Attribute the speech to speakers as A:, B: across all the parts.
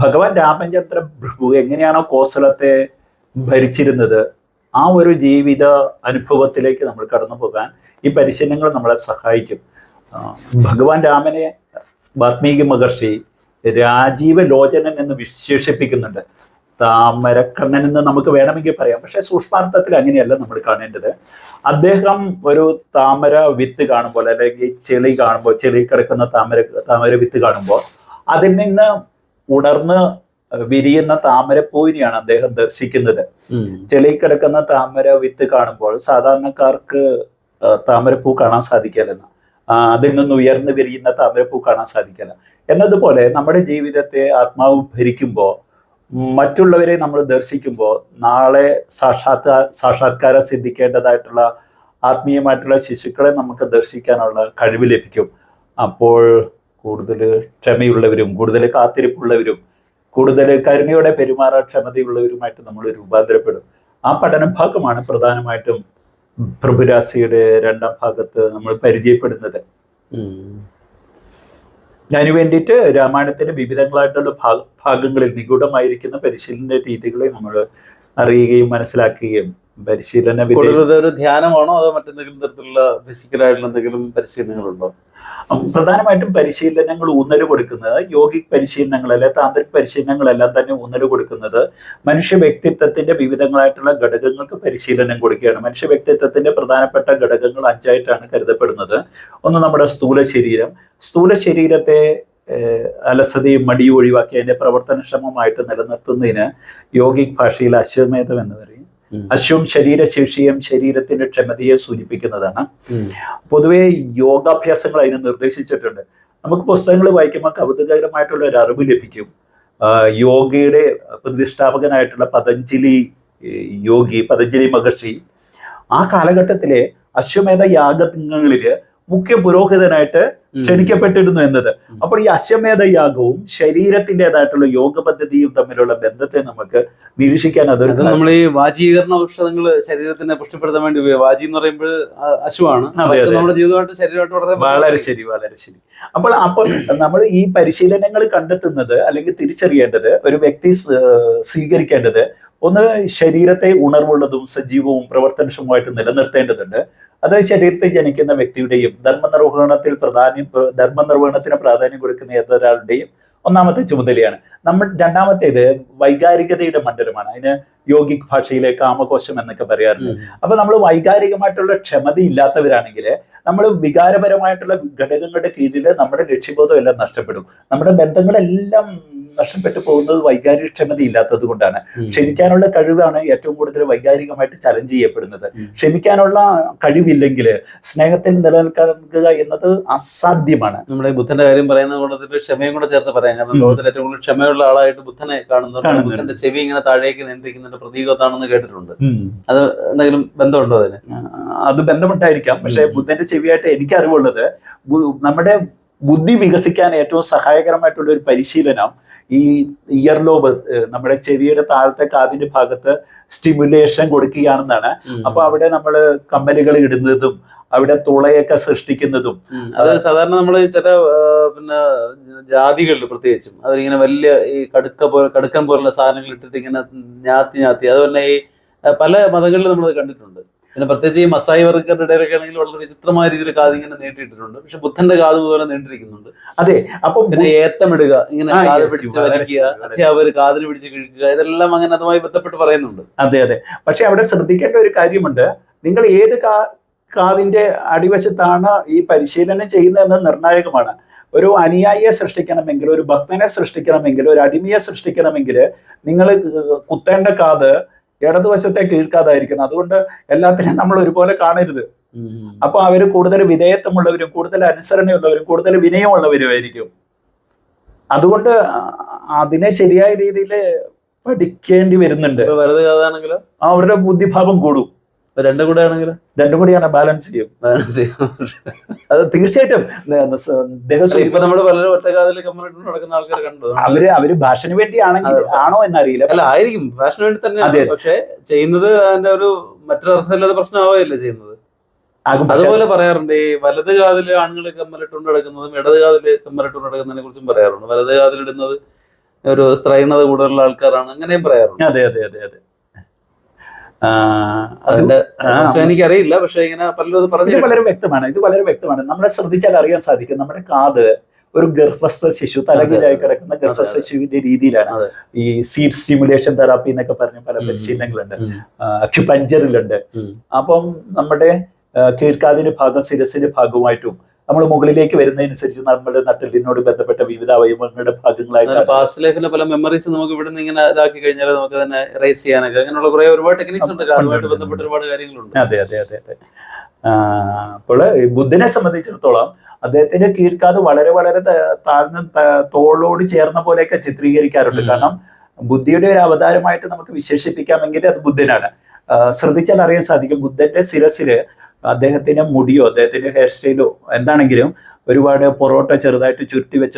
A: ഭഗവാൻ രാമചന്ദ്ര പ്രഭു എങ്ങനെയാണോ കോസലത്തെ ഭരിച്ചിരുന്നത് ആ ഒരു ജീവിത അനുഭവത്തിലേക്ക് നമ്മൾ കടന്നു പോകാൻ ഈ പരിശീലനങ്ങൾ നമ്മളെ സഹായിക്കും. ഭഗവാൻ രാമനെ വാത്മീകി മഹർഷി രാജീവ ലോചനൻ എന്ന് വിശേഷിപ്പിക്കുന്നുണ്ട്. താമരക്കണ്ണൻ എന്ന് നമുക്ക് വേണമെങ്കിൽ പറയാം പക്ഷേ സൂക്ഷ്മാർത്ഥത്തിൽ അങ്ങനെയല്ല നമ്മൾ കാണേണ്ടത്. അദ്ദേഹം ഒരു താമര വിത്ത് കാണുമ്പോൾ അല്ലെങ്കിൽ ചെളി കാണുമ്പോൾ ചെളി കിടക്കുന്ന താമര താമര വിത്ത് കാണുമ്പോൾ അതിൽ നിന്ന് ഉണർന്ന് വിരിയുന്ന താമരപ്പൂവിനെയാണ് അദ്ദേഹം ദർശിക്കുന്നത്. ചെളി കിടക്കുന്ന താമര വിത്ത് കാണുമ്പോൾ സാധാരണക്കാർക്ക് താമരപ്പൂ കാണാൻ സാധിക്കില്ലെന്ന് അതിൽ നിന്ന് ഉയർന്നു വിരിയുന്ന താമരപ്പൂ കാണാൻ സാധിക്കില്ല എന്നതുപോലെ നമ്മുടെ ജീവിതത്തെ ആത്മാവ് ഭരിക്കുമ്പോൾ മറ്റുള്ളവരെ നമ്മൾ ദർശിക്കുമ്പോൾ നാളെ സാക്ഷാത്കാ സാക്ഷാത്കാരം സിദ്ധിക്കേണ്ടതായിട്ടുള്ള ആത്മീയമായിട്ടുള്ള ശിശുക്കളെ നമുക്ക് ദർശിക്കാനുള്ള കഴിവ് ലഭിക്കും. അപ്പോൾ കൂടുതൽ ക്ഷമയുള്ളവരും കൂടുതൽ കാത്തിരിപ്പുള്ളവരും കൂടുതൽ കരുണയോടെ പെരുമാറാൻ ക്ഷമതയുള്ളവരുമായിട്ട് നമ്മൾ രൂപാന്തരപ്പെടും. ആ പഠന ഭാഗമാണ് പ്രധാനമായിട്ടും പ്രഭുരാശിയുടെ രണ്ടാം ഭാഗത്ത് നമ്മൾ പരിചയപ്പെടുന്നത്. അതിനു വേണ്ടിയിട്ട് രാമായണത്തിന്റെ വിവിധങ്ങളായിട്ടുള്ള ഭാഗ ഭാഗങ്ങളിൽ നിഗൂഢമായിരിക്കുന്ന പരിശീലന രീതികളെ നമ്മൾ അറിയുകയും മനസ്സിലാക്കുകയും പരിശീലന
B: ഒരു ധ്യാനമാണോ അതോ മറ്റെന്തെങ്കിലും തരത്തിലുള്ള ഫിസിക്കലായിട്ടുള്ള എന്തെങ്കിലും പരിശീലനങ്ങളുണ്ടോ?
A: പ്രധാനമായിട്ടും പരിശീലനങ്ങൾ ഊന്നൽ കൊടുക്കുന്നത് യോഗിക് പരിശീലനങ്ങൾ അല്ലെ താന്ത്രിക് പരിശീലനങ്ങളെല്ലാം തന്നെ ഊന്നൽ കൊടുക്കുന്നത് മനുഷ്യ വ്യക്തിത്വത്തിന്റെ വിവിധങ്ങളായിട്ടുള്ള ഘടകങ്ങൾക്ക് പരിശീലനം കൊടുക്കുകയാണ്. മനുഷ്യ വ്യക്തിത്വത്തിന്റെ പ്രധാനപ്പെട്ട ഘടകങ്ങൾ അഞ്ചായിട്ടാണ് കരുതപ്പെടുന്നത്. ഒന്ന് നമ്മുടെ സ്ഥൂല ശരീരം. സ്ഥൂല ശരീരത്തെ അലസതയും മടിയും ഒഴിവാക്കി അതിന്റെ പ്രവർത്തനക്ഷമമായിട്ട് നിലനിർത്തുന്നതിന് യോഗിക് ഭാഷയിൽ അശ്വമേധം എന്ന് പറയും. അശ്വം ശരീരശേഷിയും ശരീരത്തിന്റെ ക്ഷമതയെ സൂചിപ്പിക്കുന്നതാണ്. പൊതുവെ യോഗാഭ്യാസങ്ങൾ അതിന് നിർദ്ദേശിച്ചിട്ടുണ്ട്. നമുക്ക് പുസ്തകങ്ങൾ വായിക്കുമ്പോൾ കൗതുകകരമായിട്ടുള്ള ഒരു അറിവ് ലഭിക്കും. യോഗയുടെ പ്രതിഷ്ഠാപകനായിട്ടുള്ള പതഞ്ജലി യോഗി പതഞ്ജലി മഹർഷി ആ കാലഘട്ടത്തിലെ അശ്വമേധ യാഗങ്ങളിൽ മുഖ്യ പുരോഹിതനായിട്ട് ക്ഷണിക്കപ്പെട്ടിരുന്നു എന്നത്. അപ്പോൾ ഈ അശ്വമേധ യാഗവും ശരീരത്തിന്റെതായിട്ടുള്ള യോഗ പദ്ധതിയും തമ്മിലുള്ള ബന്ധത്തെ നമുക്ക് നിരീക്ഷിക്കാൻ
B: അത് നമ്മൾ ഈ വാചീകരണ ഔഷധങ്ങൾ ശരീരത്തിനെ പുഷ്ടിപ്പെടുത്താൻ വേണ്ടി ഉപയോഗിക്കും വാജി എന്ന് പറയുമ്പോൾ അശുവാണ്.
A: അതെ,
B: നമ്മുടെ ജീവിതമായിട്ട് ശരീരമായിട്ട് വളരെ
A: വളരെ ശരി വളരെ ശരി. അപ്പോൾ അപ്പോൾ നമ്മൾ ഈ പരിശീലനങ്ങൾ കണ്ടെത്തുന്നത് അല്ലെങ്കിൽ തിരിച്ചറിയേണ്ടത് ഒരു വ്യക്തി സ്വീകരിക്കേണ്ടത് ഒന്ന് ശരീരത്തെ ഉണർവുള്ളതും സജീവവും പ്രവർത്തനക്ഷമമായിട്ട് നിലനിർത്തേണ്ടതുണ്ട്. അത് ശരീരത്തിൽ ജനിക്കുന്ന വ്യക്തിയുടെയും ധർമ്മനിർവഹണത്തിൽ പ്രാധാന്യം ധർമ്മനിർവഹണത്തിന് പ്രാധാന്യം കൊടുക്കുന്ന ഏതൊരാളുടെയും ഒന്നാമത്തെ ചുമതലയാണ്. നമ്മൾ രണ്ടാമത്തേത് വൈകാരികതയുടെ മണ്ഡലമാണ്. അതിന് യോഗിക് ഭാഷയിലെ കാമകോശം എന്നൊക്കെ പറയാറുണ്ട്. അപ്പൊ നമ്മൾ വൈകാരികമായിട്ടുള്ള ക്ഷമത ഇല്ലാത്തവരാണെങ്കിൽ നമ്മൾ വികാരപരമായിട്ടുള്ള ഘടകങ്ങളുടെ കീഴിൽ നമ്മുടെ ലക്ഷ്യബോധം എല്ലാം നഷ്ടപ്പെടും. നമ്മുടെ ബന്ധങ്ങളെല്ലാം നഷ്ടപ്പെട്ടു പോകുന്നത് വൈകാരിക ക്ഷമത ഇല്ലാത്തത് കൊണ്ടാണ്. ക്ഷമിക്കാനുള്ള കഴിവാണ് ഏറ്റവും കൂടുതൽ വൈകാരികമായിട്ട് ചലഞ്ച് ചെയ്യപ്പെടുന്നത്. ക്ഷമിക്കാനുള്ള കഴിവില്ലെങ്കിൽ സ്നേഹത്തിൽ നിലനിൽക്കുക എന്നത് അസാധ്യമാണ്.
B: നമ്മുടെ ബുദ്ധന്റെ കാര്യം പറയുന്ന കൂട്ടത്തിൽ ക്ഷമയും കൂടെ ചേർത്ത് പറയാം. കാരണം ലോകത്തിൽ ഏറ്റവും കൂടുതൽ ക്ഷമയുള്ള ആളായിട്ട് ബുദ്ധനെ കാണുന്നുണ്ട്. ബുദ്ധന്റെ ചെവി ഇങ്ങനെ താഴേക്ക് നീണ്ടിരിക്കുന്നതിന്റെ പ്രതീകത്താണെന്ന് കേട്ടിട്ടുണ്ട്. അത് എന്തെങ്കിലും ബന്ധമുണ്ടോ അതിന്?
A: അത് ബന്ധമുണ്ടായിരിക്കാം. പക്ഷെ. ബുദ്ധന്റെ ചെവിയായിട്ട് എനിക്ക് അറിവുള്ളത് നമ്മുടെ ബുദ്ധി വികസിക്കാൻ ഏറ്റവും സഹായകരമായിട്ടുള്ള ഒരു പരിശീലനം ഈ ഇയർ ലോബ് നമ്മുടെ ചെവിയുടെ താഴത്തെ കാതിന്റെ ഭാഗത്ത് സ്റ്റിമുലേഷൻ കൊടുക്കുകയാണെന്നാണ്. അപ്പൊ അവിടെ നമ്മൾ കമ്മലുകൾ ഇടുന്നതും അവിടെ തുളയൊക്കെ സൃഷ്ടിക്കുന്നതും.
B: അത് സാധാരണ നമ്മൾ ചില പിന്നെ ജാതികളിൽ പ്രത്യേകിച്ചും അവരിങ്ങനെ വലിയ ഈ കടുക്ക പോലെ കടുക്കൻ പോലുള്ള സാധനങ്ങൾ ഇട്ടിട്ട് ഇങ്ങനെ ഞാത്തി ഞാത്തി. അതുപോലെ ഈ പല മതങ്ങളിലും നമ്മൾ കണ്ടിട്ടുണ്ട്. പിന്നെ പ്രത്യേകിച്ച് ഈ മസായി വർഗക്കാരുടെ ഇടയിലൊക്കെ ആണെങ്കിൽ വളരെ വിചിത്രമായ രീതിയിൽ കാത് ഇങ്ങനെ നീട്ടിയിട്ടുണ്ട് പക്ഷെ ബുദ്ധന്റെ കാത് പോലെ നീണ്ടിരിക്കുന്നുണ്ട്.
A: അതെ. അപ്പൊ
B: പിന്നെ ഏത്തമിടുക ഇങ്ങനെ കാത് പിടിച്ച് വലിക്കുക അധ്യാപകർ കാതിന് പിടിച്ച് കിഴിക്കുക ഇതെല്ലാം അങ്ങനെ അതുമായി ബന്ധപ്പെട്ട് പറയുന്നുണ്ട്.
A: അതെ അതെ. പക്ഷെ അവിടെ ശ്രദ്ധിക്കേണ്ട ഒരു കാര്യമുണ്ട്. നിങ്ങൾ ഏത് കാ കാതിന്റെ അടിവശത്താണ് ഈ പരിശീലനം ചെയ്യുന്നതെന്ന് നിർണായകമാണ്. ഒരു അനുയായിയെ സൃഷ്ടിക്കണമെങ്കിൽ ഒരു ഭക്തനെ സൃഷ്ടിക്കണമെങ്കിൽ ഒരു അടിമയെ സൃഷ്ടിക്കണമെങ്കിൽ നിങ്ങൾ കുത്തേണ്ട കാത് ഇടതുവശത്തെ കീഴ്ക്കാതായിരിക്കണം അതുകൊണ്ട് എല്ലാത്തിനെയും നമ്മൾ ഒരുപോലെ കാണരുത്. അപ്പൊ അവർ കൂടുതൽ വിധേയത്വമുള്ളവരും കൂടുതൽ അനുസരണയുള്ളവരും കൂടുതൽ വിനയമുള്ളവരുമായിരിക്കും. അതുകൊണ്ട് അതിനെ ശരിയായ രീതിയിൽ പഠിക്കേണ്ടി വരുന്നുണ്ട്.
B: വെറുതെ
A: അവരുടെ ബുദ്ധിഭാവം കൂടും.
B: രണ്ടും കൂടെ ആണെങ്കിൽ?
A: രണ്ടും കൂടിയാണ് ബാലൻസ് ചെയ്യും. അത് തീർച്ചയായിട്ടും.
B: ഇപ്പൊ നമ്മുടെ പലരും ഒറ്റക്കാതിൽ കമ്മ്യൂണിറ്റി നടക്കുന്ന ആൾക്കാർ കണ്ടു.
A: അവർ അവർ ഭാഷന് വേണ്ടിയാണെങ്കിൽ
B: ആണെങ്കിൽ
A: ആണോ എന്നറിയില്ല.
B: അല്ല ആയിരിക്കും. ഭാഷന് വേണ്ടി
A: അതെ.
B: പക്ഷെ ചെയ്യുന്നത് അതിന്റെ ഒരു മറ്റൊരു അർത്ഥമില്ലാത്ത പ്രശ്നമാവുകയല്ലേ ചെയ്യുന്നത്? അതുപോലെ പറയാറുണ്ട്. ഈ വലത് കാതിൽ ആണുങ്ങൾ കമ്മലിട്ടുകൊണ്ട് നടക്കുന്നതും ഇടത് കാതിൽ കമ്മലിട്ടുകൊണ്ട് നടക്കുന്നതിനെ കുറിച്ചും പറയാറുണ്ട്. വലത് കാതിലിടുന്നത് ഒരു സ്ത്രൈണത കൂടുതലുള്ള ആൾക്കാരാണ് അങ്ങനെയും പറയാറുണ്ട്.
A: അതെ അതെ അതെ അതെ അത്.
B: അതിന്റെ എനിക്കറിയില്ല പക്ഷെ ഇങ്ങനെ പലരും അത് പറഞ്ഞു
A: വളരെ വ്യക്തമാണ് ഇത് വളരെ വ്യക്തമാണ്. നമ്മളെ ശ്രദ്ധിച്ചാൽ അറിയാൻ സാധിക്കും നമ്മുടെ കാത് ഒരു ഗർഭസ്ഥ ശിശു തലകീഴായി കിടക്കുന്ന ഗർഭസ്ഥ ശിശുവിന്റെ രീതിയിലാണ്. ഈ സീറ്റ് സ്റ്റിമുലേഷൻ തെറാപ്പി എന്നൊക്കെ പറഞ്ഞ പല. പരിശീലനങ്ങളുണ്ട്. അക്യുപഞ്ചറിലുണ്ട്. അപ്പം നമ്മുടെ കീഴ്ക്കാതിന്റെ ഭാഗം ശിരസിന്റെ ഭാഗമായിട്ടും നമ്മൾ മുകളിലേക്ക് വരുന്നതനുസരിച്ച് നമ്മുടെ നട്ടലിനോട് ബന്ധപ്പെട്ട വിവിധ അവയവങ്ങളുടെ ഭാഗങ്ങളായിട്ട്
B: പാസ്റ്റ് ലൈഫിലെ പല മെമ്മറീസ് നമുക്ക് ഇവിടെ നിന്ന് ഇങ്ങനെ ഇതാക്കി കഴിഞ്ഞാൽ നമുക്ക് തന്നെ റേസ് ചെയ്യാനൊക്കെ അങ്ങനെയുള്ള കുറെ ഒരുപാട് ടെക്നിക്സ് ഉണ്ട്. അതുമായിട്ട് ബന്ധപ്പെട്ട ഒരുപാട് കാര്യങ്ങളുണ്ട്.
A: അതെ അതെ അതെ അതെ. അപ്പോൾ ബുദ്ധനെ സംബന്ധിച്ചിടത്തോളം അദ്ദേഹത്തിന്റെ കീഴ്ക്കാത് വളരെ വളരെ താഴ്ന്ന തോളോട് ചേർന്ന പോലെയൊക്കെ ചിത്രീകരിക്കാറുണ്ട്. കാരണം ബുദ്ധിയുടെ ഒരു അവതാരമായിട്ട് നമുക്ക് വിശേഷിപ്പിക്കാമെങ്കിൽ അത് ബുദ്ധനാണ്. ശ്രദ്ധിച്ചാൽ അറിയാൻ സാധിക്കും. ബുദ്ധന്റെ ശിരസിൽ അദ്ദേഹത്തിന്റെ മുടിയോ അദ്ദേഹത്തിന്റെ ഹെയർ സ്റ്റൈലോ എന്താണെങ്കിലും ഒരുപാട് പൊറോട്ട ചെറുതായിട്ട് ചുരുട്ടി വെച്ച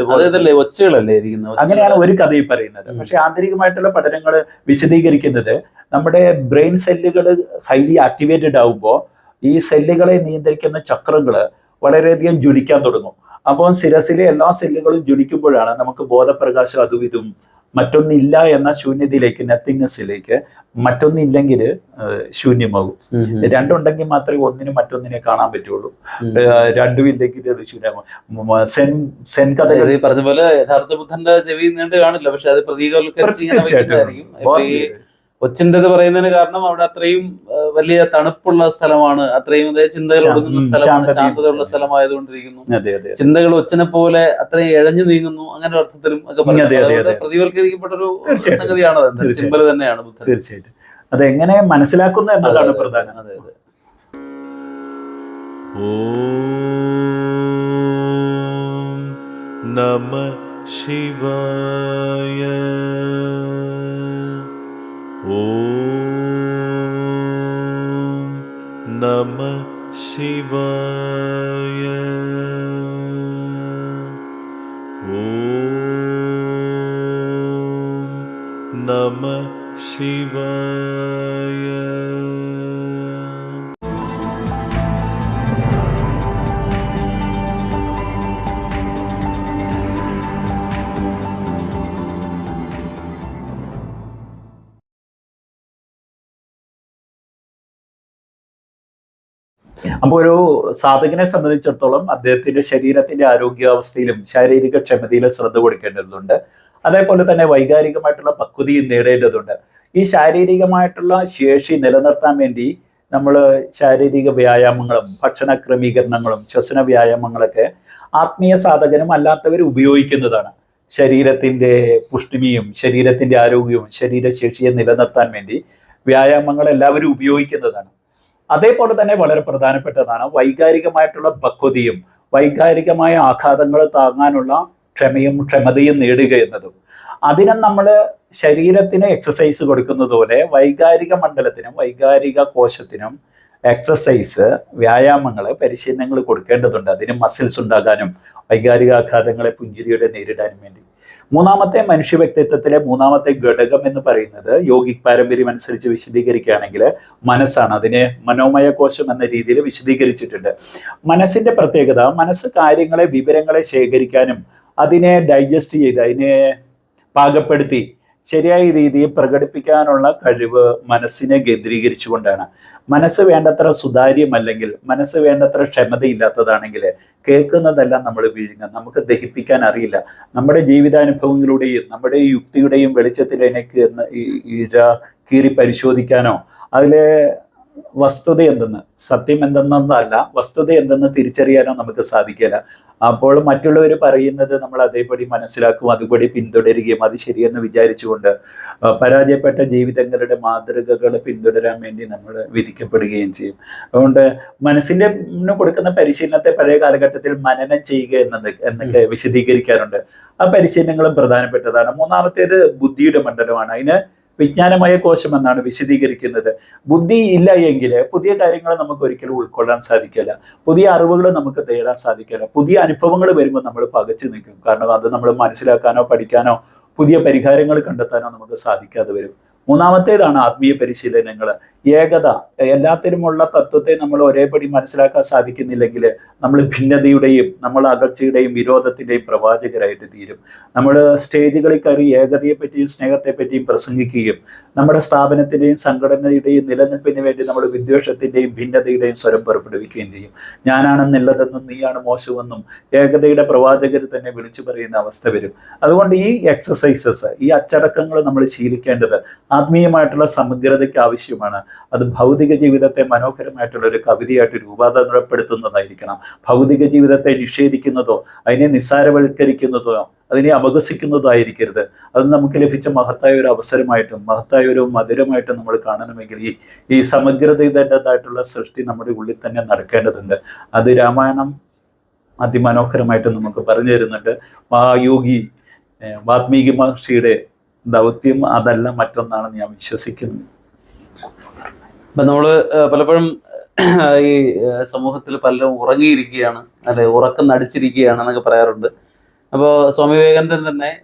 B: ഒച്ചകളല്ലേ
A: അങ്ങനെയാണ് ഒരു കഥയിൽ പറയുന്നത്. പക്ഷെ ആന്തരികമായിട്ടുള്ള പഠനങ്ങൾ വിശദീകരിക്കുന്നത് നമ്മുടെ ബ്രെയിൻ സെല്ലുകൾ ഹൈലി ആക്ടിവേറ്റഡ് ആകുമ്പോൾ ഈ സെല്ലുകളെ നിയന്ത്രിക്കുന്ന ചക്രങ്ങൾ വളരെയധികം ജ്വലിക്കാൻ തുടങ്ങും. അപ്പോൾ ശിരസിലെ എല്ലാ സെല്ലുകളും ജ്വലിക്കുമ്പോഴാണ് നമുക്ക് ബോധപ്രകാശം അതും ഇതും മറ്റൊന്നില്ല എന്ന ശൂന്യതയിലേക്ക് നത്തിങ്നെസ്സിലേക്ക് മറ്റൊന്നില്ലെങ്കിൽ ശൂന്യമാകും. രണ്ടുണ്ടെങ്കിൽ മാത്രമേ ഒന്നിനും മറ്റൊന്നിനെ കാണാൻ പറ്റുള്ളൂ. രണ്ടും ഇല്ലെങ്കിൽ അത് ശൂന്യമാകും. സെൻ സെൻ കഥകൾ
B: പറഞ്ഞ പോലെ യഥാർത്ഥ ബുദ്ധന്റെ ചെവി നീണ്ട് കാണില്ല പക്ഷെ അത് പ്രതീകവൽക്കരിച്ച് കൊച്ചിന്റെത് പറയുന്നതിന് കാരണം അവിടെ അത്രയും വലിയ തണുപ്പുള്ള സ്ഥലമാണ്. അത്രയും ചിന്തകൾ ഒടുങ്ങുന്ന സ്ഥലമാണ്. ശാന്തതയുള്ള സ്ഥലമായതുകൊണ്ടിരിക്കുന്നു. ചിന്തകൾ ഒച്ചിനെ പോലെ അത്രയും ഇഴഞ്ഞു നീങ്ങുന്നു അങ്ങനെ അർത്ഥത്തിലും ഒക്കെ പറയുന്നത്. പ്രതിവൽക്കരിക്കപ്പെട്ട ഒരു സംഗതിയാണ് സിമ്പിൾ തന്നെയാണ്
A: തീർച്ചയായിട്ടും. അതെങ്ങനെ മനസ്സിലാക്കുന്നു എന്നതാണ് പ്രധാനം.
B: അതെ
C: നമ ശിവായ ശിവായ.
A: അപ്പോൾ ഒരു സാധകനെ സംബന്ധിച്ചിടത്തോളം അദ്ദേഹത്തിന്റെ ശരീരത്തിന്റെ ആരോഗ്യാവസ്ഥയിലും ശാരീരിക ക്ഷമതയിലും ശ്രദ്ധ കൊടുക്കേണ്ടതുണ്ട്. അതേപോലെ തന്നെ വൈകാരികമായിട്ടുള്ള പക്വതയും നേടേണ്ടതുണ്ട്. ഈ ശാരീരികമായിട്ടുള്ള ശേഷി നിലനിർത്താൻ വേണ്ടി നമ്മൾ ശാരീരിക വ്യായാമങ്ങളും ഭക്ഷണ ക്രമീകരണങ്ങളും ശ്വസന വ്യായാമങ്ങളൊക്കെ ആത്മീയ സാധകനും അല്ലാത്തവർ ഉപയോഗിക്കുന്നതാണ്. ശരീരത്തിന്റെ പുഷ്ടിമിയും ശരീരത്തിന്റെ ആരോഗ്യവും ശരീരശേഷിയെ നിലനിർത്താൻ വേണ്ടി വ്യായാമങ്ങൾ എല്ലാവരും ഉപയോഗിക്കുന്നതാണ്. അതേപോലെ തന്നെ വളരെ പ്രധാനപ്പെട്ടതാണ് വൈകാരികമായിട്ടുള്ള പക്വതയും വൈകാരികമായ ആഘാതങ്ങൾ താങ്ങാനുള്ള ക്ഷമയും ക്ഷമതയും നേടുക എന്നതും. അതിനെ നമ്മൾ ശരീരത്തിന് എക്സസൈസ് കൊടുക്കുന്നത് പോലെ വൈകാരിക മണ്ഡലത്തിനും വൈകാരിക കോശത്തിനും എക്സസൈസ് വ്യായാമങ്ങൾ പരിശീലനങ്ങൾ കൊടുക്കേണ്ടതുണ്ട്. അതിന് മസിൽസ് ഉണ്ടാകാനും വൈകാരിക പുഞ്ചിരിയോടെ നേരിടാനും വേണ്ടി. മൂന്നാമത്തെ മനുഷ്യ വ്യക്തിത്വത്തിലെ മൂന്നാമത്തെ ഘടകം എന്ന് പറയുന്നത് യോഗിക് പാരമ്പര്യം അനുസരിച്ച് വിശദീകരിക്കുകയാണെങ്കിൽ മനസ്സാണ്. അതിനെ മനോമയ കോശം എന്ന രീതിയിൽ വിശദീകരിച്ചിട്ടുണ്ട്. മനസ്സിന്റെ പ്രത്യേകത മനസ്സ് കാര്യങ്ങളെ വിവരങ്ങളെ ശേഖരിക്കാനും അതിനെ ഡൈജസ്റ്റ് ചെയ്ത് അതിനെ പാകപ്പെടുത്തി ശരിയായ രീതിയിൽ പ്രകടിപ്പിക്കാനുള്ള കഴിവ് മനസ്സിനെ കേന്ദ്രീകരിച്ചുകൊണ്ടാണ്. മനസ്സ് വേണ്ടത്ര സുതാര്യമല്ലെങ്കിൽ മനസ്സ് വേണ്ടത്ര ക്ഷമതയില്ലാത്തതാണെങ്കിൽ കേൾക്കുന്നതെല്ലാം നമ്മൾ വിഴുങ്ങും നമുക്ക് ദഹിപ്പിക്കാൻ അറിയില്ല. നമ്മുടെ ജീവിതാനുഭവങ്ങളുടെയും നമ്മുടെ യുക്തിയുടെയും വെളിച്ചത്തിൽ എനിക്ക് ഇഴ കീറി പരിശോധിക്കാനോ അതിലെ വസ്തുത എന്തെന്ന്? സത്യം എന്തെന്നല്ല വസ്തുത എന്തെന്ന് തിരിച്ചറിയാനോ നമുക്ക് സാധിക്കില്ല അപ്പോൾ മറ്റുള്ളവർ പറയുന്നത് നമ്മൾ അതേപടി മനസ്സിലാക്കും അതുപടി പിന്തുടരുകയും അത് ശരിയെന്ന് വിചാരിച്ചുകൊണ്ട് പരാജയപ്പെട്ട ജീവിതങ്ങളുടെ മാതൃകകൾ പിന്തുടരാൻ വേണ്ടി നമ്മൾ വിധിക്കപ്പെടുകയും ചെയ്യും. അതുകൊണ്ട് മനസ്സിന്റെ മുന്നിൽ കൊടുക്കുന്ന പരിശീലനത്തെ പഴയ കാലഘട്ടത്തിൽ മനനം ചെയ്യുക എന്നത് എന്നൊക്കെ വിശദീകരിക്കാറുണ്ട്. ആ പരിശീലനങ്ങളും പ്രധാനപ്പെട്ടതാണ്. മൂന്നാമത്തേത് ബുദ്ധിയുടെ മണ്ഡലമാണ്. അതിന് വിജ്ഞാനമയ കോശം എന്നാണ് വിശദീകരിക്കുന്നത്. ബുദ്ധി ഇല്ല എങ്കിൽ പുതിയ കാര്യങ്ങൾ നമുക്ക് ഒരിക്കലും ഉൾക്കൊള്ളാൻ സാധിക്കില്ല. പുതിയ അറിവുകൾ നമുക്ക് തേടാൻ സാധിക്കില്ല. പുതിയ അനുഭവങ്ങൾ വരുമ്പോൾ നമ്മൾ പകച്ചു നിൽക്കും. കാരണം അത് നമ്മൾ മനസ്സിലാക്കാനോ പഠിക്കാനോ പുതിയ പരിഹാരങ്ങൾ കണ്ടെത്താനോ നമുക്ക് സാധിക്കാതെ വരും. മൂന്നാമത്തേതാണ് ആത്മീയ പരിശീലനങ്ങൾ ഏകത എല്ലാത്തിനുമുള്ള തത്വത്തെ നമ്മൾ ഒരേപടി മനസ്സിലാക്കാൻ സാധിക്കുന്നില്ലെങ്കിൽ നമ്മൾ ഭിന്നതയുടെയും നമ്മൾ അകർച്ചയുടെയും വിരോധത്തിന്റെയും പ്രവാചകരായിട്ട് തീരും. നമ്മൾ സ്റ്റേജുകളിൽ കയറി ഏകതയെപ്പറ്റിയും സ്നേഹത്തെപ്പറ്റിയും പ്രസംഗിക്കുകയും നമ്മുടെ സ്ഥാപനത്തിന്റെയും സംഘടനയുടെയും നിലനിൽപ്പിന് വേണ്ടി നമ്മൾ വിദ്വേഷത്തിന്റെയും ഭിന്നതയുടെയും സ്വരം പുറപ്പെടുവിക്കുകയും ചെയ്യും. ഞാനാണ് നല്ലതെന്നും നീയാണ് മോശമെന്നും ഏകതയുടെ പ്രവാചകർ തന്നെ വിളിച്ചു പറയുന്ന അവസ്ഥ വരും. അതുകൊണ്ട് ഈ എക്സസൈസസ് ഈ അച്ചടക്കങ്ങൾ നമ്മൾ ശീലിക്കേണ്ടത് ആത്മീയമായിട്ടുള്ള സമഗ്രതയ്ക്ക് ആവശ്യമാണ്. അത് ഭൗതിക ജീവിതത്തെ മനോഹരമായിട്ടുള്ള ഒരു കവിതയായിട്ട് രൂപാന്തരപ്പെടുത്തുന്നതായിരിക്കണം. ഭൗതിക ജീവിതത്തെ നിഷേധിക്കുന്നതോ അതിനെ നിസ്സാരവൽക്കരിക്കുന്നതോ അതിനെ അപകസിക്കുന്നതോ ആയിരിക്കരുത്. അത് നമുക്ക് ലഭിച്ച മഹത്തായ ഒരു അവസരമായിട്ടും മഹത്തായ ഒരു മധുരമായിട്ടും നമ്മൾ കാണണമെങ്കിൽ ഈ ഈ സമഗ്രതയുടേതായിട്ടുള്ള സൃഷ്ടി നമ്മുടെ ഉള്ളിൽ തന്നെ നടക്കേണ്ടതുണ്ട്. അത് രാമായണം അതിമനോഹരമായിട്ട് നമുക്ക് പറഞ്ഞു തരുന്നുണ്ട്. മഹായോഗി വാത്മീകി മഹർഷിയുടെ ദൗത്യം അതല്ല മറ്റൊന്നാണെന്ന് ഞാൻ വിശ്വസിക്കുന്നു.
B: ഇപ്പൊ നമ്മൾ പലപ്പോഴും ഈ സമൂഹത്തിൽ പലരും ഉറങ്ങിയിരിക്കുകയാണ് അല്ലെ ഉറക്കം നടിച്ചിരിക്കുകയാണ് എന്നൊക്കെ പറയാറുണ്ട്. അപ്പോൾ സ്വാമി വിവേകാനന്ദൻ തന്നെ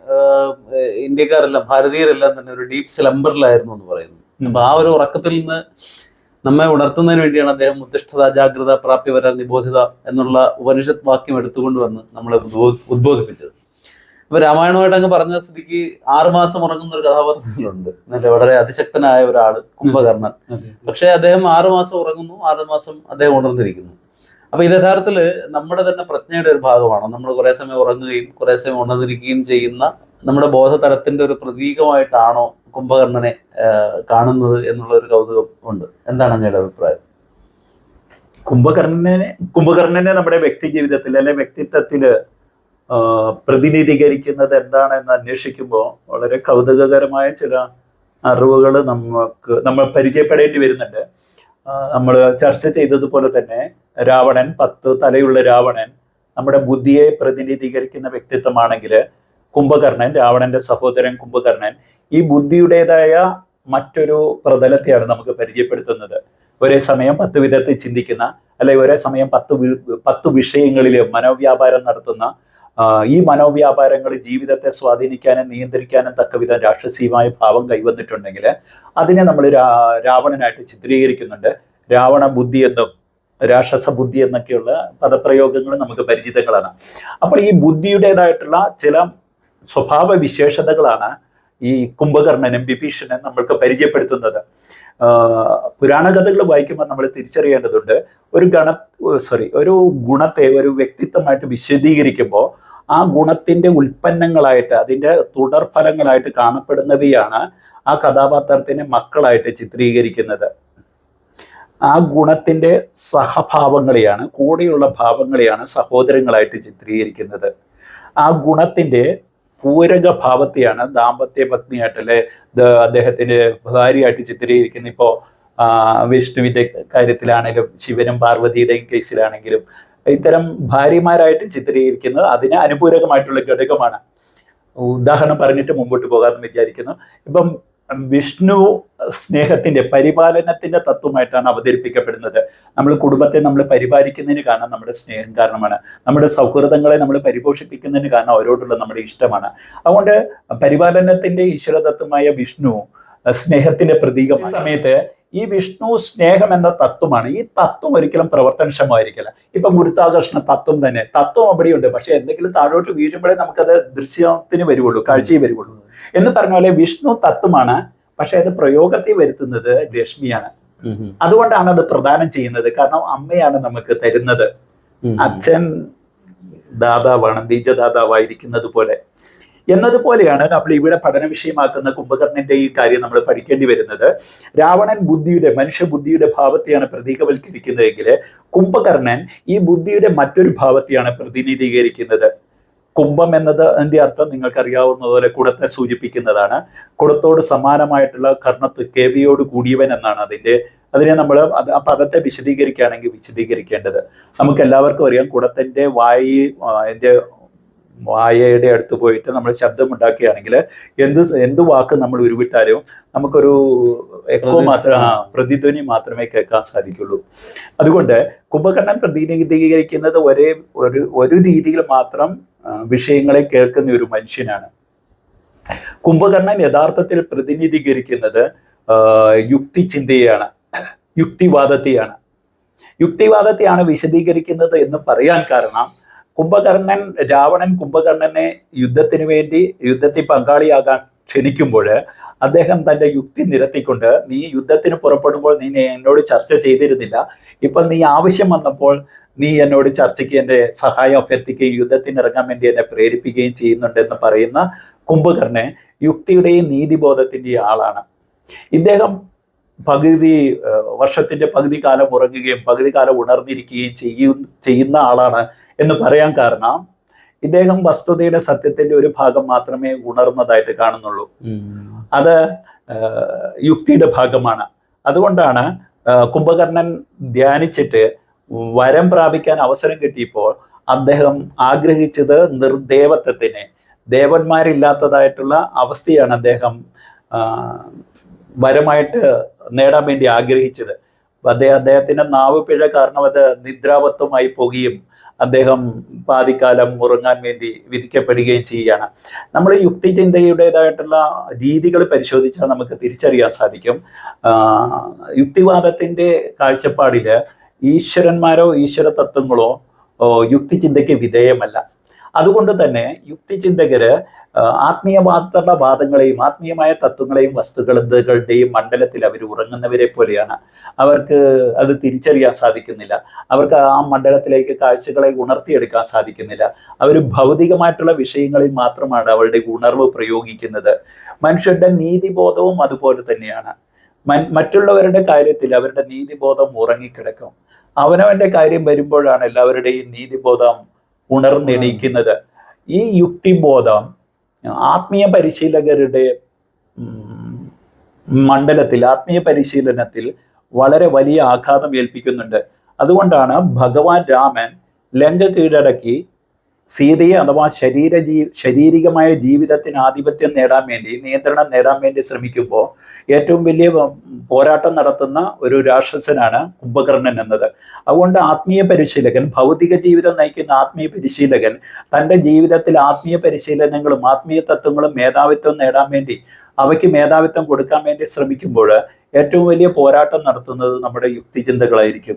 B: ഇന്ത്യക്കാരെല്ലാം ഭാരതീയരെല്ലാം തന്നെ ഒരു ഡീപ് സ്ലംബറിലായിരുന്നു എന്ന് പറയുന്നു. അപ്പൊ ആ ഒരു ഉറക്കത്തിൽ നിന്ന് നമ്മെ ഉണർത്തുന്നതിന് വേണ്ടിയാണ് അദ്ദേഹം ഉദ്ദിഷ്ടത ജാഗ്രത പ്രാപ്യവര നിബോധിത എന്നുള്ള ഉപനിഷത്ത് വാക്യം എടുത്തുകൊണ്ട് വന്ന് നമ്മളെ ഉദ്ബോ- ഉദ്ബോധിപ്പിച്ചത്. ഇപ്പൊ രാമായണമായിട്ട് അങ്ങ് പറഞ്ഞ സ്ഥിതിക്ക് ആറുമാസം ഉറങ്ങുന്ന ഒരു കഥാപാത്രങ്ങളുണ്ട്. നല്ല വളരെ അതിശക്തനായ ഒരാൾ കുംഭകർണൻ. പക്ഷെ അദ്ദേഹം ആറുമാസം ഉറങ്ങുന്നു ആറുമാസം അദ്ദേഹം ഉണർന്നിരിക്കുന്നു. അപ്പൊ ഇത് യഥാർത്ഥത്തിൽ നമ്മുടെ തന്നെ പ്രജ്ഞയുടെ ഒരു ഭാഗമാണ്. നമ്മൾ കുറെ സമയം ഉറങ്ങുകയും കുറെ സമയം ഉണർന്നിരിക്കുകയും ചെയ്യുന്ന നമ്മുടെ ബോധതലത്തിന്റെ ഒരു പ്രതീകമായിട്ടാണോ കുംഭകർണനെ കാണുന്നത് എന്നുള്ള ഒരു കൗതുകം ഉണ്ട്. എന്താണ് അങ്ങയുടെ അഭിപ്രായം?
A: കുംഭകർണനെ കുംഭകർണനെ നമ്മുടെ വ്യക്തി ജീവിതത്തിൽ അല്ലെ വ്യക്തിത്വത്തിൽ പ്രതിനിധീകരിക്കുന്നത് എന്താണെന്ന് അന്വേഷിക്കുമ്പോൾ വളരെ കൗതുകകരമായ ചില അറിവുകൾ നമുക്ക് നമ്മൾ പരിചയപ്പെടേണ്ടി വരുന്നുണ്ട്. നമ്മൾ ചർച്ച ചെയ്തതുപോലെ തന്നെ രാവണൻ പത്ത് തലയുള്ള രാവണൻ നമ്മുടെ ബുദ്ധിയെ പ്രതിനിധീകരിക്കുന്ന വ്യക്തിത്വമാണെങ്കിൽ കുംഭകർണൻ രാവണന്റെ സഹോദരൻ കുംഭകർണൻ ഈ ബുദ്ധിയുടേതായ മറ്റൊരു പ്രതലത്തെയാണ് നമുക്ക് പരിചയപ്പെടുത്തുന്നത്. ഒരേ സമയം പത്ത് വിധത്തിൽ ചിന്തിക്കുന്ന അല്ലെ ഒരേ സമയം പത്ത് പത്ത് വിഷയങ്ങളിൽ മനോവ്യാപാരം നടത്തുന്ന ഈ മനോവ്യാപാരങ്ങൾ ജീവിതത്തെ സ്വാധീനിക്കാനും നിയന്ത്രിക്കാനും തക്കവിധം രാക്ഷസീയമായ ഭാവം കൈവന്നിട്ടുണ്ടെങ്കിൽ അതിനെ നമ്മൾ രാവണനായിട്ട് ചിത്രീകരിക്കുന്നുണ്ട്. രാവണ ബുദ്ധി എന്നും രാക്ഷസ ബുദ്ധി എന്നൊക്കെയുള്ള പദപ്രയോഗങ്ങൾ നമുക്ക് പരിചിതങ്ങളാണ്. അപ്പോൾ ഈ ബുദ്ധിയുടേതായിട്ടുള്ള ചില സ്വഭാവ വിശേഷതകളാണ് ഈ കുംഭകർണനും വിഭീഷണനും നമ്മൾക്ക് പരിചയപ്പെടുത്തുന്നത്. പുരാണ കഥകൾ വായിക്കുമ്പോൾ നമ്മൾ തിരിച്ചറിയേണ്ടതുണ്ട്. ഒരു ഗണ സോറി ഒരു ഗുണത്തെ ഒരു വ്യക്തിത്വമായിട്ട് വിശദീകരിക്കുമ്പോൾ ആ ഗുണത്തിന്റെ ഉൽപ്പന്നങ്ങളായിട്ട് അതിന്റെ തുടർഫലങ്ങളായിട്ട് കാണപ്പെടുന്നവയാണ് ആ കഥാപാത്രത്തിന്റെ മക്കളായിട്ട് ചിത്രീകരിക്കുന്നത്. ആ ഗുണത്തിന്റെ സഹഭാവങ്ങളെയാണ് കൂടെയുള്ള ഭാവങ്ങളെയാണ് സഹോദരങ്ങളായിട്ട് ചിത്രീകരിക്കുന്നത്. ആ ഗുണത്തിന്റെ പൂരക ഭാവത്തെയാണ് ദാമ്പത്യ പത്നിയായിട്ട് അല്ലെ അദ്ദേഹത്തിന്റെ ഭാര്യയായിട്ട് ചിത്രീകരിക്കുന്ന ഇപ്പോ ആ, വിഷ്ണുവിന്റെ കാര്യത്തിലാണെങ്കിലും ശിവനും പാർവതിയുടെയും കേസിലാണെങ്കിലും ഇത്തരം ഭാര്യമാരായിട്ട് ചിത്രീകരിക്കുന്നത് അതിന് അനുപൂരകമായിട്ടുള്ള ഘടകമാണ്. ഉദാഹരണം പറഞ്ഞിട്ട് മുമ്പോട്ട് പോകാമെന്ന് വിചാരിക്കുന്നു. ഇപ്പം വിഷ്ണു സ്നേഹത്തിന്റെ പരിപാലനത്തിന്റെ തത്വമായിട്ടാണ് അവതരിപ്പിക്കപ്പെടുന്നത്. നമ്മൾ കുടുംബത്തെ നമ്മൾ പരിപാലിക്കുന്നതിന് കാരണം നമ്മുടെ സ്നേഹം കാരണമാണ്. നമ്മുടെ സൗഹൃദങ്ങളെ നമ്മൾ പരിപോഷിപ്പിക്കുന്നതിന് കാരണം അവരോടുള്ള നമ്മുടെ ഇഷ്ടമാണ്. അതുകൊണ്ട് പരിപാലനത്തിന്റെ ഈശ്വരതത്വമായ വിഷ്ണു സ്നേഹത്തിന്റെ പ്രതീകമാണ്. സമയത്ത് ഈ വിഷ്ണു സ്നേഹം എന്ന തത്വമാണ്. ഈ തത്വം ഒരിക്കലും പ്രവർത്തനക്ഷമമായിരിക്കില്ല. ഇപ്പൊ ഗുരുത്വാകർഷണ തത്വം തന്നെ. തത്വം അവിടെയുണ്ട്. പക്ഷെ എന്തെങ്കിലും താഴോട്ട് വീഴുമ്പോഴേ നമുക്കത് ദൃശ്യത്തിന് വരുവുള്ളൂ കാഴ്ചയിൽ വരുവുള്ളൂ. എന്ന് പറഞ്ഞ പോലെ വിഷ്ണു തത്വമാണ്. പക്ഷെ അത് പ്രയോഗത്തിൽ വരുത്തുന്നത് ലക്ഷ്മിയാണ്. അതുകൊണ്ടാണ് അത് പ്രദാനം ചെയ്യുന്നത്. കാരണം അമ്മയാണ് നമുക്ക് തരുന്നത്. അച്ഛൻ ദാതാവാണ് ബീജദാതാവായിരിക്കുന്നത് പോലെ. എന്നതുപോലെയാണ് നമ്മൾ ഇവിടെ പഠന വിഷയമാക്കുന്ന കുംഭകർണന്റെ ഈ കാര്യം നമ്മൾ പഠിക്കേണ്ടി വരുന്നത്. രാവണൻ ബുദ്ധിയുടെ മനുഷ്യ ബുദ്ധിയുടെ ഭാവത്തെയാണ് പ്രതീകവൽക്കരിക്കുന്നതെങ്കിൽ കുംഭകർണൻ ഈ ബുദ്ധിയുടെ മറ്റൊരു ഭാവത്തെയാണ് പ്രതിനിധീകരിക്കുന്നത്. കുംഭം എന്നത് അതിന്റെ അർത്ഥം നിങ്ങൾക്കറിയാവുന്നതുപോലെ കുടത്തെ സൂചിപ്പിക്കുന്നതാണ്. കുടത്തോട് സമാനമായിട്ടുള്ള കർണത്ത് കേവിയോട് കൂടിയവൻ എന്നാണ് അതിന്റെ അതിനെ നമ്മൾ ആ പദത്തെ വിശദീകരിക്കുകയാണെങ്കിൽ വിശദീകരിക്കേണ്ടത്. നമുക്ക് എല്ലാവർക്കും അറിയാം കുടത്തിന്റെ വായി ആ, അതിന്റെ വായയുടെ അടുത്ത് പോയിട്ട് നമ്മൾ ശബ്ദം ഉണ്ടാക്കുകയാണെങ്കിൽ എന്ത് എന്ത് വാക്ക് നമ്മൾ ഉരുവിട്ടാലും നമുക്കൊരു എക്കോ മാത്രം പ്രതിധ്വനി മാത്രമേ കേൾക്കാൻ സാധിക്കുള്ളൂ. അതുകൊണ്ട് കുംഭകർണൻ പ്രതിനിധീകരിക്കുന്നത് ഒരേ ഒരു ഒരു രീതിയിൽ മാത്രം വിഷയങ്ങളെ കേൾക്കുന്ന ഒരു മനുഷ്യനാണ്. കുംഭകർണൻ യഥാർത്ഥത്തിൽ പ്രതിനിധീകരിക്കുന്നത് യുക്തി ചിന്തയാണ് യുക്തിവാദത്തെയാണ്. യുക്തിവാദത്തെയാണ് വിശദീകരിക്കുന്നത് എന്ന് പറയാൻ കാരണം കുംഭകർണൻ രാവണൻ കുംഭകർണനെ യുദ്ധത്തിന് വേണ്ടി യുദ്ധത്തിൽ പങ്കാളിയാകാൻ ക്ഷണിക്കുമ്പോൾ അദ്ദേഹം തന്റെ യുക്തി നിരത്തിക്കൊണ്ട് നീ യുദ്ധത്തിന് പുറപ്പെടുമ്പോൾ നീ എന്നോട് ചർച്ച ചെയ്തിരുന്നില്ല. ഇപ്പൊ നീ ആവശ്യം വന്നപ്പോൾ നീ എന്നോട് ചർച്ചയ്ക്ക് എന്റെ സഹായം അഭ്യർത്ഥിക്കുകയും യുദ്ധത്തിന് ഇറങ്ങാൻ വേണ്ടി എന്നെ പ്രേരിപ്പിക്കുകയും ചെയ്യുന്നുണ്ടെന്ന് പറയുന്ന കുംഭകർണൻ യുക്തിയുടെയും നീതിബോധത്തിന്റെയും ആളാണ്. ഇദ്ദേഹം പകുതി വർഷത്തിന്റെ പകുതി കാലം ഉറങ്ങുകയും പകുതി കാലം ഉണർന്നിരിക്കുകയും ചെയ്യും ചെയ്യുന്ന ആളാണ് എന്ന് പറയാൻ കാരണം ഇദ്ദേഹം വസ്തുതയുടെ സത്യത്തിന്റെ ഒരു ഭാഗം മാത്രമേ ഉണർന്നതായിട്ട് കാണുന്നുള്ളൂ. അത് യുക്തിയുടെ ഭാഗമാണ്. അതുകൊണ്ടാണ് കുംഭകർണൻ ധ്യാനിച്ചിട്ട് വരം പ്രാപിക്കാൻ അവസരം കിട്ടിയപ്പോൾ അദ്ദേഹം ആഗ്രഹിച്ചത് നിർദേവത്വത്തിനെ. ദേവന്മാരില്ലാത്തതായിട്ടുള്ള അവസ്ഥയാണ് അദ്ദേഹം വരമായിട്ട് നേടാൻ വേണ്ടി ആഗ്രഹിച്ചത്. അദ്ദേഹം അദ്ദേഹത്തിന്റെ നാവ് പിഴ കാരണം അത് നിദ്രാവത്വമായി പോകുകയും അദ്ദേഹം പാതിക്കാലം ഉറങ്ങാൻ വേണ്ടി വിധിക്കപ്പെടുകയും ചെയ്യുകയാണ്. നമ്മൾ യുക്തി ചിന്തയുടേതായിട്ടുള്ള രീതികൾ പരിശോധിച്ചാൽ നമുക്ക് തിരിച്ചറിയാൻ സാധിക്കും. യുക്തിവാദത്തിന്റെ കാഴ്ചപ്പാടിൽ ഈശ്വരന്മാരോ ഈശ്വര തത്വങ്ങളോ യുക്തി ചിന്തയ്ക്ക് വിധേയമല്ല. അതുകൊണ്ട് തന്നെ യുക്തിചിന്തകര് ആ, വാദങ്ങളെയും ആത്മീയമായ തത്വങ്ങളെയും വസ്തുക്കളുടെയും മണ്ഡലത്തിൽ അവർ ഉറങ്ങുന്നവരെ പോലെയാണ്. അവർക്ക് അത് തിരിച്ചറിയാൻ സാധിക്കുന്നില്ല. അവർക്ക് ആ മണ്ഡലത്തിലേക്ക് കാഴ്ചകളെ ഉണർത്തിയെടുക്കാൻ സാധിക്കുന്നില്ല. അവർ ഭൗതികമായിട്ടുള്ള വിഷയങ്ങളിൽ മാത്രമാണ് അവരുടെ ഉണർവ് പ്രയോഗിക്കുന്നത്. മനുഷ്യരുടെ നീതിബോധവും അതുപോലെ തന്നെയാണ്. മറ്റുള്ളവരുടെ കാര്യത്തിൽ അവരുടെ നീതിബോധം ഉറങ്ങിക്കിടക്കും. അവനവന്റെ കാര്യം വരുമ്പോഴാണ് എല്ലാവരുടെയും നീതിബോധം ഉണർന്നെണീക്കുന്നത് ഈ യുക്തിബോധം ആത്മീയ പരിശീലകരുടെ മണ്ഡലത്തിൽ ആത്മീയ പരിശീലനത്തിൽ വളരെ വലിയ ആഘാതം ഏൽപ്പിക്കുന്നുണ്ട്. അതുകൊണ്ടാണ് ഭഗവാൻ രാമൻ ലങ്ക കീഴടക്കി സീതയെ അഥവാ ശരീര ജീ ശരീരികമായ ജീവിതത്തിന് ആധിപത്യം നേടാൻ വേണ്ടി നിയന്ത്രണം നേടാൻ വേണ്ടി ശ്രമിക്കുമ്പോൾ ഏറ്റവും വലിയ പോരാട്ടം നടത്തുന്ന ഒരു രാക്ഷസനാണ് കുംഭകർണൻ എന്നത്. അതുകൊണ്ട് ആത്മീയ പരിശീലകൻ ഭൗതിക ജീവിതം നയിക്കുന്ന ആത്മീയ പരിശീലകൻ തന്റെ ജീവിതത്തിൽ ആത്മീയ പരിശീലനങ്ങളും ആത്മീയ തത്വങ്ങളും മേധാവിത്വം നേടാൻ വേണ്ടി അവയ്ക്ക് മേധാവിത്വം കൊടുക്കാൻ വേണ്ടി ശ്രമിക്കുമ്പോൾ ഏറ്റവും വലിയ പോരാട്ടം നടത്തുന്നത് നമ്മുടെ യുക്തിചിന്തകളായിരിക്കും.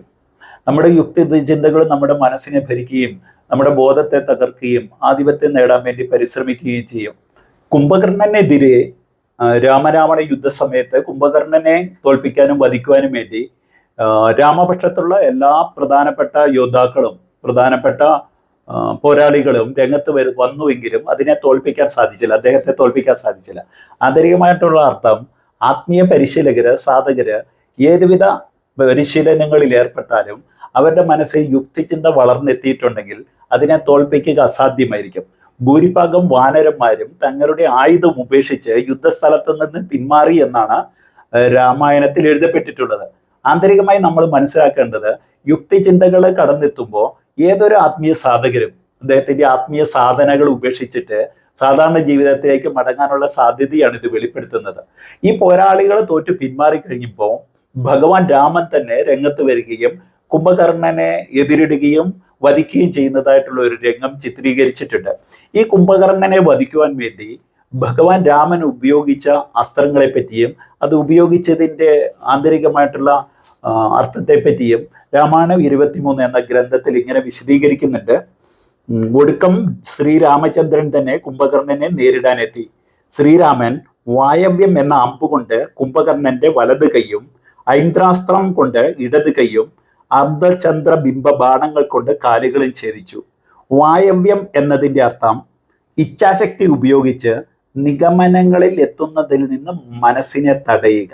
A: നമ്മുടെ യുക്തി ചിന്തകൾ നമ്മുടെ മനസ്സിനെ ഭരിക്കുകയും നമ്മുടെ ബോധത്തെ തകർക്കുകയും ആധിപത്യം നേടാൻ വേണ്ടി പരിശ്രമിക്കുകയും ചെയ്യും. കുംഭകർണനെതിരെ രാമരാവണ യുദ്ധസമയത്ത് കുംഭകർണനെ തോൽപ്പിക്കാനും വധിക്കുവാനും വേണ്ടി രാമപക്ഷത്തുള്ള എല്ലാ പ്രധാനപ്പെട്ട യോദ്ധാക്കളും പ്രധാനപ്പെട്ട പോരാളികളും രംഗത്ത് വരു വന്നുവെങ്കിലും അതിനെ തോൽപ്പിക്കാൻ സാധിച്ചില്ല അദ്ദേഹത്തെ തോൽപ്പിക്കാൻ സാധിച്ചില്ല. ആന്തരികമായിട്ടുള്ള അർത്ഥം ആത്മീയ പരിശീലകര് സാധകര് ഏതുവിധ പരിശീലനങ്ങളിൽ ഏർപ്പെട്ടാലും അവരുടെ മനസ്സിൽ യുക്തിചിന്ത വളർന്നെത്തിയിട്ടുണ്ടെങ്കിൽ അതിനെ തോൽപ്പിക്കുക അസാധ്യമായിരിക്കും. ഭൂരിഭാഗം വാനരന്മാരും തങ്ങളുടെ ആയുധം ഉപേക്ഷിച്ച് യുദ്ധസ്ഥലത്ത് നിന്ന് പിന്മാറി എന്നാണ് രാമായണത്തിൽ എഴുതപ്പെട്ടിട്ടുള്ളത്. ആന്തരികമായി നമ്മൾ മനസ്സിലാക്കേണ്ടത് യുക്തിചിന്തകൾ കടന്നെത്തുമ്പോൾ ഏതൊരു ആത്മീയ സാധകരും അദ്ദേഹത്തിന്റെ ആത്മീയ സാധനകൾ ഉപേക്ഷിച്ചിട്ട് സാധാരണ ജീവിതത്തിലേക്ക് മടങ്ങാനുള്ള സാധ്യതയാണ് ഇത് വെളിപ്പെടുത്തുന്നത്. ഈ പോരാളികൾ തോറ്റു പിന്മാറി ഭഗവാൻ രാമൻ തന്നെ രംഗത്ത് വരികയും കുംഭകർണനെ എതിരിടുകയും വധിക്കുകയും ചെയ്യുന്നതായിട്ടുള്ള ഒരു രംഗം ചിത്രീകരിച്ചിട്ടുണ്ട്. ഈ കുംഭകർണനെ വധിക്കുവാൻ വേണ്ടി ഭഗവാൻ രാമൻ ഉപയോഗിച്ച അസ്ത്രങ്ങളെ പറ്റിയും അത് ഉപയോഗിച്ചതിന്റെ ആന്തരികമായിട്ടുള്ള അർത്ഥത്തെ പറ്റിയും രാമായണം ഇരുപത്തിമൂന്ന് എന്ന ഗ്രന്ഥത്തിൽ ഇങ്ങനെ വിശദീകരിക്കുന്നുണ്ട്. ഒടുക്കം ശ്രീരാമചന്ദ്രൻ തന്നെ കുംഭകർണനെ നേരിടാനെത്തി. ശ്രീരാമൻ വായവ്യം എന്ന അമ്പുകൊണ്ട് കുംഭകർണന്റെ വലത് കൈയും ഐന്ദ്രാസ്ത്രം കൊണ്ട് ഇടത് കൈയും അർദ്ധചന്ദ്ര ബിംബ ബാണങ്ങൾ കൊണ്ട് കാലുകളിൽ ഛേദിച്ചു. വായവ്യം എന്നതിന്റെ അർത്ഥം ഇച്ഛാശക്തി ഉപയോഗിച്ച് നിഗമനങ്ങളിൽ എത്തുന്നതിൽ നിന്ന് മനസ്സിനെ തടയുക.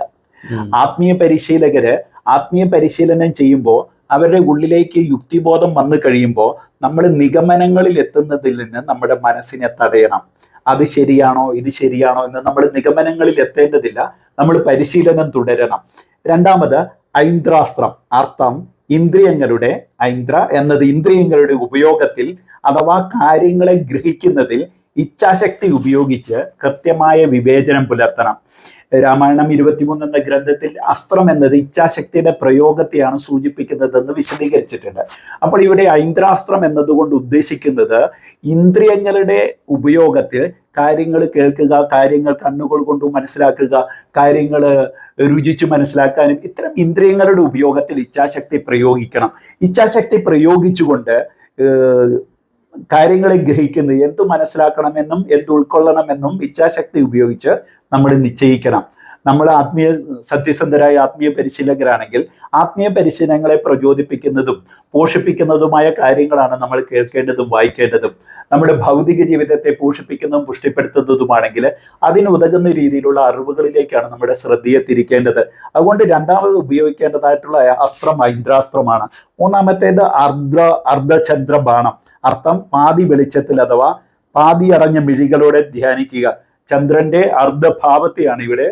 A: ആത്മീയ പരിശീലകര് ആത്മീയ പരിശീലനം ചെയ്യുമ്പോൾ അവരുടെ ഉള്ളിലേക്ക് യുക്തിബോധം വന്നു കഴിയുമ്പോൾ നമ്മൾ നിഗമനങ്ങളിൽ എത്തുന്നതിൽ നിന്ന് നമ്മുടെ മനസ്സിനെ തടയണം. അത് ശരിയാണോ ഇത് ശരിയാണോ എന്ന് നമ്മൾ നിഗമനങ്ങളിൽ എത്തേണ്ടതില്ല. നമ്മൾ പരിശീലനം തുടരണം. രണ്ടാമത് ഐന്ദ്രാസ്ത്രം അർത്ഥം ഇന്ദ്രിയങ്ങളുടെ ഐന്ദ്ര എന്നത് ഇന്ദ്രിയങ്ങളുടെ ഉപയോഗത്തിൽ അഥവാ കാര്യങ്ങളെ ഗ്രഹിക്കുന്നതിൽ ഇച്ഛാശക്തി ഉപയോഗിച്ച് കൃത്യമായ വിവേചനം പുലർത്തണം. രാമായണം ഇരുപത്തിമൂന്ന് എന്ന ഗ്രന്ഥത്തിൽ അസ്ത്രം എന്നത് ഇച്ഛാശക്തിയുടെ പ്രയോഗത്തെയാണ് സൂചിപ്പിക്കുന്നതെന്ന് വിശദീകരിച്ചിട്ടുണ്ട്. അപ്പോൾ ഇവിടെ ഐന്ദ്രാസ്ത്രം എന്നതുകൊണ്ട് ഉദ്ദേശിക്കുന്നത് ഇന്ദ്രിയങ്ങളുടെ ഉപയോഗത്തിൽ കാര്യങ്ങൾ കേൾക്കുക കാര്യങ്ങൾ കണ്ണുകൾ കൊണ്ട് മനസ്സിലാക്കുക കാര്യങ്ങൾ രുചിച്ചു മനസ്സിലാക്കാനും ഇത്തരം ഇന്ദ്രിയങ്ങളുടെ ഉപയോഗത്തിൽ ഇച്ഛാശക്തി പ്രയോഗിക്കണം. ഇച്ഛാശക്തി പ്രയോഗിച്ചുകൊണ്ട് കാര്യങ്ങളെ ഗ്രഹിക്കുന്നത് എന്തു മനസ്സിലാക്കണമെന്നും എന്ത് ഉൾക്കൊള്ളണമെന്നും ഇച്ഛാശക്തി ഉപയോഗിച്ച് നമ്മൾ നിശ്ചയിക്കണം. നമ്മൾ ആത്മീയ സത്യസന്ധരായ ആത്മീയ പരിശീലകരാണെങ്കിൽ ആത്മീയ പരിശീലനങ്ങളെ പ്രചോദിപ്പിക്കുന്നതും പോഷിപ്പിക്കുന്നതുമായ കാര്യങ്ങളാണ് നമ്മൾ കേൾക്കേണ്ടതും വായിക്കേണ്ടതും. നമ്മുടെ ഭൗതിക ജീവിതത്തെ പോഷിപ്പിക്കുന്നതും പുഷ്ടിപ്പെടുത്തുന്നതുമാണെങ്കിൽ അതിനുതകുന്ന രീതിയിലുള്ള അറിവുകളിലേക്കാണ് നമ്മുടെ ശ്രദ്ധയെ തിരിക്കേണ്ടത്. അതുകൊണ്ട് രണ്ടാമത് ഉപയോഗിക്കേണ്ടതായിട്ടുള്ള അസ്ത്രം ഐന്ദ്രാസ്ത്രമാണ് മൂന്നാമത്തേത് അർദ്ധ അർദ്ധചന്ദ്ര ബാണം അർത്ഥം പാതി വെളിച്ചത്തിൽ അഥവാ പാതി അടഞ്ഞ മിഴികളോടെ ധ്യാനിക്കുക. ചന്ദ്രന്റെ അർദ്ധഭാവത്തെയാണ് ഇവിടെ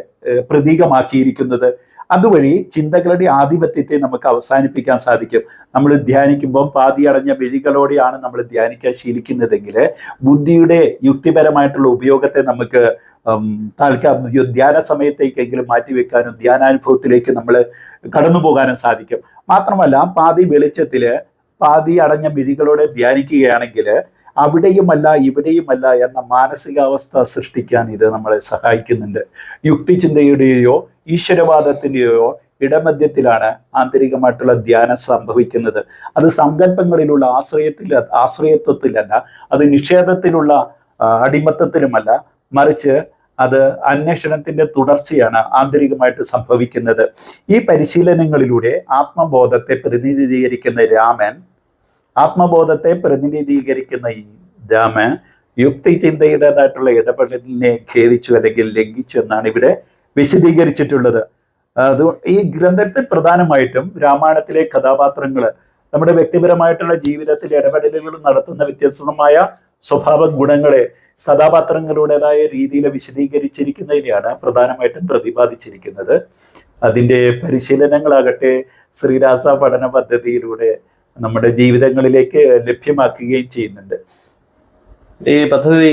A: പ്രതീകമാക്കിയിരിക്കുന്നത്. അതുവഴി ചിന്തകളുടെ ആധിപത്യത്തെ നമുക്ക് അവസാനിപ്പിക്കാൻ സാധിക്കും. നമ്മൾ ധ്യാനിക്കുമ്പോൾ പാതി അടഞ്ഞ വിഴികളോടെയാണ് നമ്മൾ ധ്യാനിക്കാൻ ശീലിക്കുന്നതെങ്കിൽ ബുദ്ധിയുടെ യുക്തിപരമായിട്ടുള്ള ഉപയോഗത്തെ നമുക്ക് ഉം, ധ്യാന സമയത്തേക്കെങ്കിലും മാറ്റിവെക്കാനും ധ്യാനാനുഭവത്തിലേക്ക് നമ്മൾ കടന്നു പോകാനും സാധിക്കും. മാത്രമല്ല പാതി വെളിച്ചത്തിൽ പാതി അടഞ്ഞ മിഴികളോടെ ധ്യാനിക്കുകയാണെങ്കിൽ അവിടെയുമല്ല ഇവിടെയുമല്ല എന്ന മാനസികാവസ്ഥ സൃഷ്ടിക്കാൻ ഇത് നമ്മളെ സഹായിക്കുന്നുണ്ട്. യുക്തിചിന്തയുടെയോ ഈശ്വരവാദത്തിന്റെയോ ഇടമധ്യത്തിലാണ് ആന്തരികമായിട്ടുള്ള ധ്യാനം സംഭവിക്കുന്നത്. അത് സങ്കല്പങ്ങളിലുള്ള ആശ്രയത്തിൽ ആശ്രയത്വത്തിലല്ല അത് നിഷേധത്തിലുള്ള അടിമത്തത്തിലുമല്ല. മറിച്ച് അത് അന്വേഷണത്തിന്റെ തുടർച്ചയാണ് ആന്തരികമായിട്ട് സംഭവിക്കുന്നത്. ഈ പരിശീലനങ്ങളിലൂടെ ആത്മബോധത്തെ പ്രതിനിധീകരിക്കുന്ന രാമൻ ആത്മബോധത്തെ പ്രതിനിധീകരിക്കുന്ന ഈ രാമ യുക്തി ചിന്തയുടേതായിട്ടുള്ള ഇടപെടലിനെ ഖേദിച്ചു അല്ലെങ്കിൽ ലംഘിച്ചു എന്നാണ് ഇവിടെ വിശദീകരിച്ചിട്ടുള്ളത്. അത് ഈ ഗ്രന്ഥത്തിൽ പ്രധാനമായിട്ടും രാമായണത്തിലെ കഥാപാത്രങ്ങൾ നമ്മുടെ വ്യക്തിപരമായിട്ടുള്ള ജീവിതത്തിൽ ഇടപെടലുകൾ നടത്തുന്ന വ്യത്യസ്തമായ സ്വഭാവ ഗുണങ്ങളെ കഥാപാത്രങ്ങളുടേതായ രീതിയിൽ വിശദീകരിച്ചിരിക്കുന്നതിനെയാണ് പ്രധാനമായിട്ടും പ്രതിപാദിച്ചിരിക്കുന്നത്. അതിന്റെ പരിശീലനങ്ങളാകട്ടെ ശ്രീരാസ പഠന പദ്ധതിയിലൂടെ നമ്മുടെ ജീവിതങ്ങളിലേക്ക് ലഭ്യമാക്കുകയും ചെയ്യുന്നുണ്ട്.
B: ഈ പദ്ധതി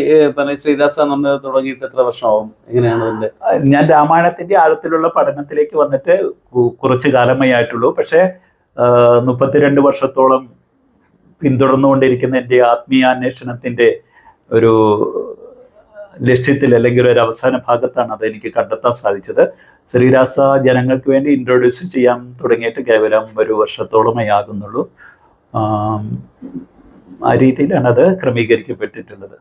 B: ശ്രീദാസ നമ്മൾ തുടങ്ങിയിട്ട് എത്ര വർഷമാവും? എങ്ങനെയാണ് അതിന്റെ?
A: ഞാൻ രാമായണത്തിന്റെ ആഴത്തിലുള്ള പഠനത്തിലേക്ക് വന്നിട്ട് കുറച്ചു കാലമേ ആയിട്ടുള്ളൂ. പക്ഷേ മുപ്പത്തിരണ്ട് വർഷത്തോളം പിന്തുടർന്നുകൊണ്ടിരിക്കുന്ന എന്റെ ആത്മീയാന്വേഷണത്തിന്റെ ഒരു ലക്ഷ്യത്തിൽ അല്ലെങ്കിൽ ഒരു അവസാന ഭാഗത്താണ് അത് എനിക്ക് കണ്ടെത്താൻ സാധിച്ചത്. ശ്രീരാസ ജനങ്ങൾക്ക് വേണ്ടി ഇൻട്രൊഡ്യൂസ് ചെയ്യാൻ തുടങ്ങിയിട്ട് കേവലം ഒരു വർഷത്തോളമേ ആകുന്നുള്ളൂ. ആ രീതിയിലാണ് അത് ക്രമീകരിക്കപ്പെട്ടിട്ടുള്ളത്.